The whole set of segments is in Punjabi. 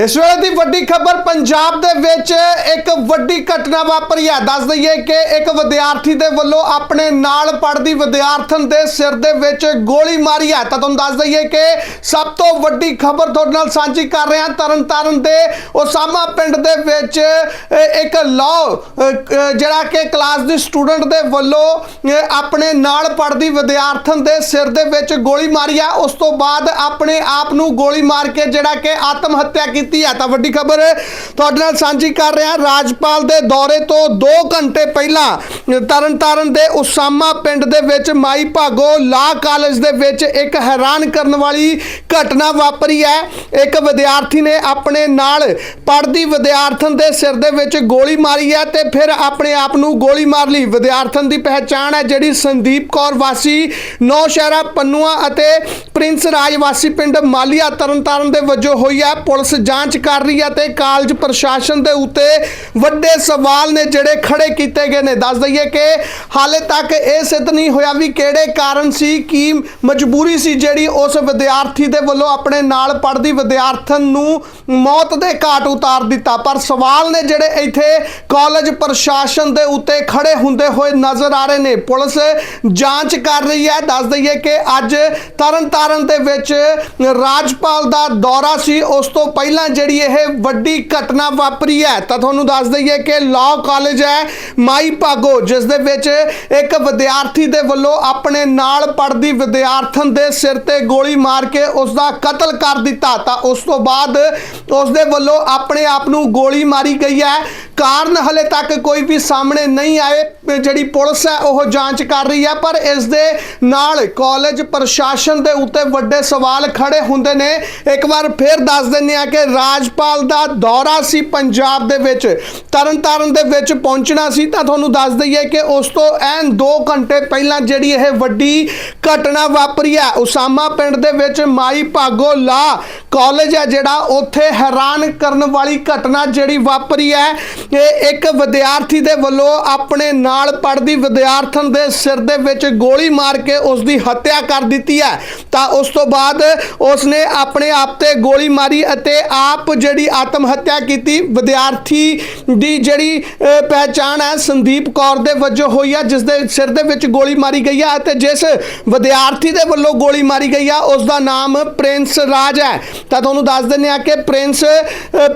ਇਸ ਵੇਲੇ ਦੀ ਵੱਡੀ ਖਬਰ ਪੰਜਾਬ ਦੇ ਵਿੱਚ ਇੱਕ ਵੱਡੀ ਘਟਨਾ ਵਾਪਰੀ ਹੈ। ਦੱਸ ਦਈਏ ਕਿ ਇੱਕ ਵਿਦਿਆਰਥੀ ਦੇ ਵੱਲੋਂ ਆਪਣੇ ਨਾਲ ਪੜ੍ਹਦੀ ਵਿਦਿਆਰਥਣ ਦੇ ਸਿਰ ਦੇ ਵਿੱਚ ਗੋਲੀ ਮਾਰੀ ਹੈ। ਤਾਂ ਤੁਹਾਨੂੰ ਦੱਸ ਦਈਏ ਕਿ ਸਭ ਤੋਂ ਵੱਡੀ ਖਬਰ ਤੁਹਾਡੇ ਨਾਲ ਸਾਂਝੀ ਕਰ ਰਹੇ ਹਾਂ ਤਰਨਤਾਰਨ ਦੇ ਉਸਾਮਾ ਪਿੰਡ ਦੇ ਵਿੱਚ ਇੱਕ ਲਾਅ ਜਿਹੜਾ ਕਿ ਕਲਾਸ ਦੀ ਸਟੂਡੈਂਟ ਦੇ ਵੱਲੋਂ ਆਪਣੇ ਨਾਲ ਪੜ੍ਹਦੀ ਵਿਦਿਆਰਥਣ ਦੇ ਸਿਰ ਦੇ ਵਿੱਚ ਗੋਲੀ ਮਾਰੀ ਹੈ। ਉਸ ਤੋਂ ਬਾਅਦ ਆਪਣੇ ਆਪ ਨੂੰ ਗੋਲੀ ਮਾਰ ਕੇ ਜਿਹੜਾ ਕਿ ਆਤਮ ਹੱਤਿਆ ਕੀਤੀ ਹੈ। ਤਾਂ ਵੱਡੀ ਖਬਰ ਤੁਹਾਡੇ ਨਾਲ ਸਾਂਝੀ ਕਰ ਰਿਹਾ ਰਾਜਪਾਲ ਦੇ ਦੌਰੇ ਤੋਂ 2 ਘੰਟੇ ਪਹਿਲਾਂ, ਤਰਨਤਾਰਨ ਦੇ ਉਸਾਮਾ ਪਿੰਡ ਦੇ ਵਿੱਚ ਮਾਈ ਭਾਗੋ ਲਾ ਕਾਲਜ ਦੇ ਵਿੱਚ ਇੱਕ ਹੈਰਾਨ ਕਰਨ ਵਾਲੀ ਘਟਨਾ ਵਾਪਰੀ ਹੈ। ਇੱਕ ਵਿਦਿਆਰਥੀ ਨੇ ਆਪਣੇ ਨਾਲ ਪੜ੍ਹਦੀ ਵਿਦਿਆਰਥਣ ਦੇ ਸਿਰ ਦੇ ਵਿੱਚ ਗੋਲੀ ਮਾਰੀ ਹੈ ਤੇ ਫਿਰ ਆਪਣੇ ਆਪ ਨੂੰ ਗੋਲੀ ਮਾਰ ਲਈ। ਵਿਦਿਆਰਥਣ ਦੀ ਪਹਿਚਾਣ ਹੈ ਜਿਹੜੀ ਸੰਦੀਪ ਕੌਰ ਵਾਸੀ, ਨੌਸ਼ਹਿਰਾ ਪੰਨੂਆ ਅਤੇ ਪ੍ਰਿੰਸ ਰਾਜ ਵਾਸੀ ਪਿੰਡ ਮਾਲੀਆ ਤਰਨਤਾਰਨ ਦੇ ਵਜੋਂ ਹੋਈ ਹੈ। ਪੁਲਿਸ ਜਾਂਚ ਕਰ ਰਹੀ ਹੈ ਤੇ ਕਾਲਜ ਪ੍ਰਸ਼ਾਸਨ ਦੇ ਉੱਤੇ ਵੱਡੇ ਸਵਾਲ ਨੇ ਜਿਹੜੇ ਖੜੇ ਕੀਤੇ ਗਏ ਨੇ। ਦੱਸ ਦਈਏ ਕਿ ਹਾਲੇ ਤੱਕ ਇਹ ਸਿੱਧ ਨਹੀਂ ਹੋਇਆ ਵੀ ਕਿਹੜੇ ਕਾਰਨ ਸੀ, ਕੀ ਮਜਬੂਰੀ ਸੀ ਜਿਹੜੀ ਉਸ ਵਿਦਿਆਰਥੀ ਦੇ ਵੱਲੋਂ ਆਪਣੇ ਨਾਲ ਪੜ੍ਹਦੀ ਵਿਦਿਆਰਥਣ ਨੂੰ ਮੌਤ ਦੇ ਘਾਟ ਉਤਾਰ ਦਿੱਤਾ। ਪਰ ਸਵਾਲ ਨੇ ਜਿਹੜੇ ਇੱਥੇ ਕਾਲਜ ਪ੍ਰਸ਼ਾਸਨ ਦੇ ਉੱਤੇ ਖੜੇ ਹੁੰਦੇ ਹੋਏ ਨਜ਼ਰ ਆ ਰਹੇ ਨੇ। ਪੁਲਿਸ ਜਾਂਚ ਕਰ ਰਹੀ ਹੈ। ਦੱਸ ਦਈਏ ਕਿ ਅੱਜ ਤਰਨਤਾਰਨ ਦੇ ਵਿੱਚ ਰਾਜਪਾਲ ਦਾ ਦੌਰਾ ਸੀ। ਉਸ ਤੋਂ ਪਹਿਲਾਂ ਜਿਹੜੀ ਇਹ ਵੱਡੀ ਘਟਨਾ ਵਾਪਰੀ ਹੈ, ਤਾਂ ਤੁਹਾਨੂੰ ਦੱਸ ਦਈਏ ਕਿ ਲਾਅ ਕਾਲਜ ਹੈ ਮਾਈ ਭਾਗੋ, ਜਿਸ ਦੇ ਵਿੱਚ ਇੱਕ ਵਿਦਿਆਰਥੀ ਦੇ ਵੱਲੋਂ ਆਪਣੇ ਨਾਲ ਪੜ੍ਹਦੀ ਵਿਦਿਆਰਥਣ ਦੇ ਸਿਰ ਤੇ ਗੋਲੀ ਮਾਰ ਕੇ ਉਸ ਦਾ ਕਤਲ ਕਰ ਦਿੱਤਾ। ਤਾਂ ਉਸ ਤੋਂ ਬਾਅਦ ਉਸ ਦੇ ਵੱਲੋਂ ਆਪਣੇ ਆਪ ਨੂੰ ਗੋਲੀ ਮਾਰੀ ਗਈ ਹੈ। ਕਾਰਨ ਹਲੇ ਤੱਕ ਕੋਈ ਵੀ ਸਾਹਮਣੇ ਨਹੀਂ ਆਏ। ਜਿਹੜੀ ਪੁਲਿਸ ਹੈ, ਉਹ ਜਾਂਚ ਕਰ ਰਹੀ ਹੈ, ਪਰ ਇਸ ਦੇ ਨਾਲ ਕਾਲਜ ਪ੍ਰਸ਼ਾਸਨ ਦੇ ਉੱਤੇ ਵੱਡੇ ਸਵਾਲ ਖੜੇ ਹੁੰਦੇ ਨੇ। ਇੱਕ ਵਾਰ ਫਿਰ ਦੱਸ ਦਿੰਦੇ ਆ ਕਿ ਰਾਜਪਾਲ ਦਾ ਦੌਰਾ ਸੀ ਪੰਜਾਬ ਦੇ ਵਿੱਚ। ਤਰਨਤਾਰਨ ਦੇ ਵਿੱਚ ਪਹੁੰਚਣਾ ਸੀ। ਤਾਂ ਤੁਹਾਨੂੰ ਦੱਸ ਦਈਏ ਕਿ ਉਸ ਤੋਂ ਐਨ 2 ਘੰਟੇ ਪਹਿਲਾਂ ਜਿਹੜੀ ਇਹ ਵੱਡੀ ਘਟਨਾ ਵਾਪਰੀ ਹੈ, ਉਸਾਮਾ ਪਿੰਡ ਦੇ ਵਿੱਚ ਮਾਈ ਭਾਗੋ ਲਾ ਕਾਲਜ ਹੈ ਜਿਹੜਾ। ਉੱਥੇ ਹੈਰਾਨ ਕਰਨ ਵਾਲੀ ਘਟਨਾ ਜਿਹੜੀ ਵਾਪਰੀ ਹੈ ਇਹ ਇੱਕ ਵਿਦਿਆਰਥੀ ਦੇ ਵੱਲੋਂ ਆਪਣੇ ਨਾਲ ਪੜ੍ਹਦੀ ਵਿਦਿਆਰਥਣ ਦੇ ਸਿਰ ਦੇ ਵਿੱਚ ਗੋਲੀ ਮਾਰ ਕੇ ਉਸ ਦੀ ਹੱਤਿਆ ਕਰ ਦਿੱਤੀ ਹੈ। ਤਾਂ ਉਸ ਤੋਂ ਬਾਅਦ ਉਸ ਨੇ ਆਪਣੇ ਆਪ ਤੇ ਗੋਲੀ ਮਾਰੀ ਅਤੇ ਆਪ ਜਿਹੜੀ ਆਤਮ ਹੱਤਿਆ ਕੀਤੀ, ਵਿਦਿਆਰਥੀ ਦੀ ਜਿਹੜੀ ਪਹਿਚਾਣ ਹੈ ਸੰਦੀਪ ਕੌਰ ਦੇ ਵਜੋਂ ਹੋਈ ਹੈ ਜਿਸ ਦੇ ਸਿਰ ਦੇ ਵਿੱਚ ਗੋਲੀ ਮਾਰੀ ਗਈ ਹੈ ਅਤੇ ਜਿਸ ਵਿਦਿਆਰਥੀ ਦੇ ਵੱਲੋਂ ਗੋਲੀ ਮਾਰੀ ਗਈ ਹੈ ਉਸ ਦਾ ਨਾਮ ਪ੍ਰਿੰਸ ਰਾਜ ਹੈ। ਤਾਂ ਤੁਹਾਨੂੰ ਦੱਸ ਦਿੰਦੇ ਆ ਕਿ ਪ੍ਰਿੰਸ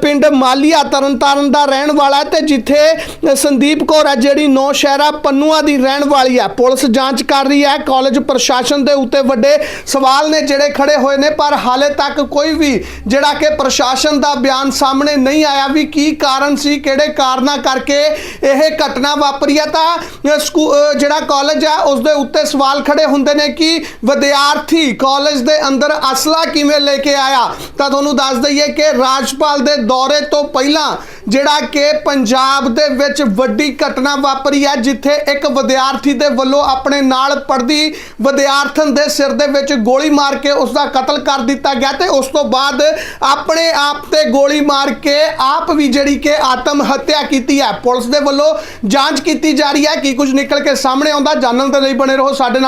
ਪਿੰਡ ਮਾਲੀਆ ਤਰਨਤਾਰਨ ਦਾ ਰਹਿਣ ਵਾਲਾ ਤੇ ਜਿੱਥੇ ਸੰਦੀਪ ਕੌਰ ਹੈ ਜਿਹੜੀ ਨੌ ਸ਼ਹਿਰਾ ਪੰਨੂਆ ਦੀ ਰਹਿਣ ਵਾਲੀ ਹੈ ਪੁਲਿਸ ਜਾਂਚ ਕਰ ਰਹੀ ਹੈ ਕਾਲਜ ਪ੍ਰਸ਼ਾਸਨ ਦੇ ਉੱਤੇ ਵੱਡੇ ਸਵਾਲ ਨੇ ਜਿਹੜੇ ਖੜੇ ਹੋਏ ਨੇ, ਪਰ ਹਾਲੇ ਤੱਕ ਕੋਈ ਵੀ ਜਿਹੜਾ ਕਿ ਪ੍ਰਸ਼ਾਸਨ ਦਾ ਬਿਆਨ ਸਾਹਮਣੇ ਨਹੀਂ ਆਇਆ ਵੀ ਕੀ ਕਾਰਨ ਸੀ, ਕਿਹੜੇ ਕਾਰਨਾਂ ਕਰਕੇ ਇਹ ਘਟਨਾ ਵਾਪਰੀ ਹੈ ਤਾਂ ਸਕੂ- ਜਿਹੜਾ ਕਾਲਜ ਹੈ ਉਸ ਦੇ ਉੱਤੇ ਸਵਾਲ ਖੜੇ ਹੁੰਦੇ ਨੇ ਕਿ ਵਿਦਿਆਰਥੀ ਕਾਲਜ ਦੇ ਅੰਦਰ ਅਸਲਾ ਕਿਵੇਂ ਲੈ ਕੇ ਆਇਆ? ਤਾਂ ਤੁਹਾਨੂੰ ਦੱਸ ਦਈਏ ਕਿ ਰਾਜਪਾਲ ਦੇ ਦੌਰੇ ਤੋਂ ਪਹਿਲਾਂ ਜਿਹੜਾ ਕਿ ਪੰਜਾਬ ਦੇ ਵਿੱਚ ਵੱਡੀ ਘਟਨਾ ਵਾਪਰੀ ਹੈ, ਜਿੱਥੇ ਇੱਕ ਵਿਦਿਆਰਥੀ ਦੇ ਵੱਲੋਂ ਆਪਣੇ ਨਾਲ ਪੜ੍ਹਦੀ ਵਿਦਿਆਰਥਣ ਦੇ ਸਿਰ ਦੇ ਵਿੱਚ ਗੋਲੀ ਮਾਰ ਕੇ ਉਸ ਦਾ ਕਤਲ ਕਰ ਦਿੱਤਾ ਗਿਆ ਤੇ ਉਸ ਤੋਂ ਬਾਅਦ ਆਪਣੇ ਆਪ ਤੇ ਗੋਲੀ ਮਾਰ ਕੇ ਆਪ ਵੀ ਜਿਹੜੀ ਕਿ ਆਤਮ ਹੱਤਿਆ ਕੀਤੀ ਹੈ। ਪੁਲਿਸ ਦੇ ਵੱਲੋਂ ਜਾਂਚ ਕੀਤੀ ਜਾ ਰਹੀ ਹੈ ਕੀ ਕੁਝ ਨਿਕਲ ਕੇ ਸਾਹਮਣੇ ਆਉਂਦਾ। ਜਾਣਨ ਦੇ ਲਈ ਬਣੇ ਰਹੋ ਸਾਡੇ ਨਾਲ।